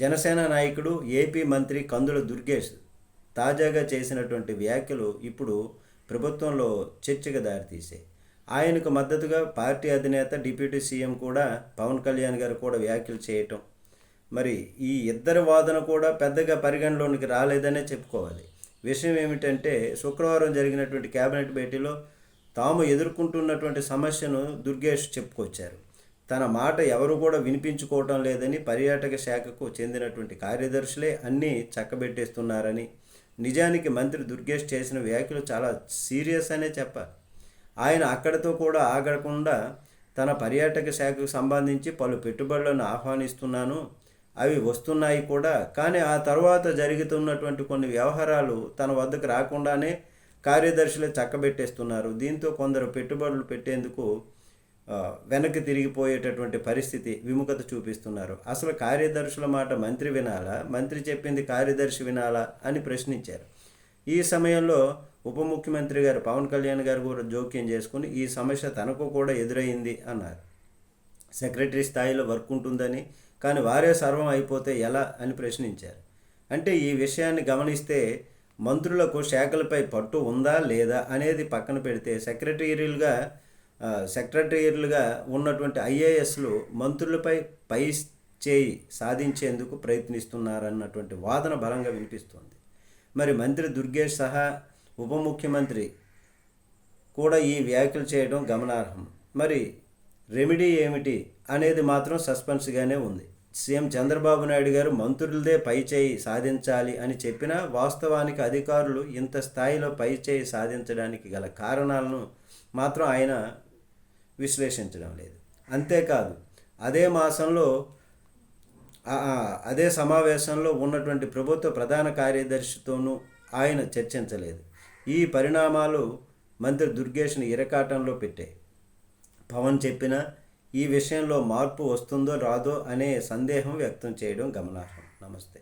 జనసేన నాయకుడు ఏపీ మంత్రి కందుల దుర్గేష్ తాజాగా చేసినటువంటి వ్యాఖ్యలు ఇప్పుడు ప్రభుత్వంలో చర్చకు దారితీసాయి ఆయనకు మద్దతుగా పార్టీ అధినేత డిప్యూటీ సీఎం కూడా పవన్ కళ్యాణ్ గారు కూడా వ్యాఖ్యలు చేయటం. మరి ఈ ఇద్దరి వాదన కూడా పెద్దగా పరిగణలోనికి రాలేదనే చెప్పుకోవాలి. విషయం ఏమిటంటే శుక్రవారం జరిగినటువంటి కేబినెట్ భేటీలో తాము ఎదుర్కొంటున్నటువంటి సమస్యను దుర్గేష్ చెప్పుకొచ్చారు. తన మాట ఎవరు కూడా వినిపించుకోవటం లేదని పర్యాటక శాఖకు చెందినటువంటి కార్యదర్శులే అన్నీ చక్కబెట్టేస్తున్నారని నిజానికి మంత్రి దుర్గేష్ చేసిన వ్యాఖ్యలు చాలా సీరియస్ అనే చెప్పాలి ఆయన అక్కడితో కూడా ఆగకుండా తన పర్యాటక శాఖకు సంబంధించి పలు పెట్టుబడులను ఆహ్వానిస్తున్నాను. అవి వస్తున్నాయి కూడా. కానీ ఆ తర్వాత జరుగుతున్నటువంటి కొన్ని వ్యవహారాలు తన వద్దకు రాకుండానే కార్యదర్శులే చక్కబెట్టేస్తున్నారు. దీంతో కొందరు పెట్టుబడులు పెట్టేందుకు వెనక్కి తిరిగిపోయేటటువంటి పరిస్థితి విముఖత చూపిస్తున్నారు. అసలు కార్యదర్శుల మాట మంత్రి వినాలా? మంత్రి చెప్పింది కార్యదర్శి వినాలా అని ప్రశ్నించారు. ఈ సమయంలో ఉప ముఖ్యమంత్రి గారు పవన్ కళ్యాణ్ గారు కూడా జోక్యం చేసుకుని ఈ సమస్య తనకు కూడా ఎదురైంది అన్నారు. సెక్రటరీ స్థాయిలో వర్క్ ఉంటుందని కానీ వారే సర్వం అయిపోతే ఎలా అని ప్రశ్నించారు. అంటే ఈ విషయాన్ని గమనిస్తే మంత్రులకు శాఖలపై పట్టు ఉందా లేదా అనేది పక్కన పెడితే సెక్రటరీలుగా సెక్రటరీలుగా ఉన్నటువంటి ఐఏఎస్లు మంత్రులపై పై చేయి సాధించేందుకు ప్రయత్నిస్తున్నారన్నటువంటి వాదన బలంగా వినిపిస్తోంది. మరి మంత్రి దుర్గేష్ సహా ఉప ముఖ్యమంత్రి కూడా ఈ వ్యాఖ్యలు చేయడం గమనార్హం. మరి రెమెడీ ఏమిటి అనేది మాత్రం సస్పెన్స్గానే ఉంది. సీఎం చంద్రబాబు నాయుడు గారు మంత్రులదే పై చేయి సాధించాలి అని చెప్పినా వాస్తవానికి అధికారులు ఇంత స్థాయిలో పై చేయి సాధించడానికి గల కారణాలను మాత్రం ఆయన విశ్లేషించడం లేదు. అంతేకాదు అదే మాసంలో అదే సమావేశంలో ఉన్నటువంటి ప్రభుత్వ ప్రధాన కార్యదర్శితోనూ ఆయన చర్చించలేదు. ఈ పరిణామాలు మంత్రి దుర్గేష్ని ఇరకాటంలో పెట్టాయి. పవన్ చెప్పిన ఈ విషయంలో మార్పు వస్తుందో రాదో అనే సందేహం వ్యక్తం చేయడం గమనార్హం. నమస్తే.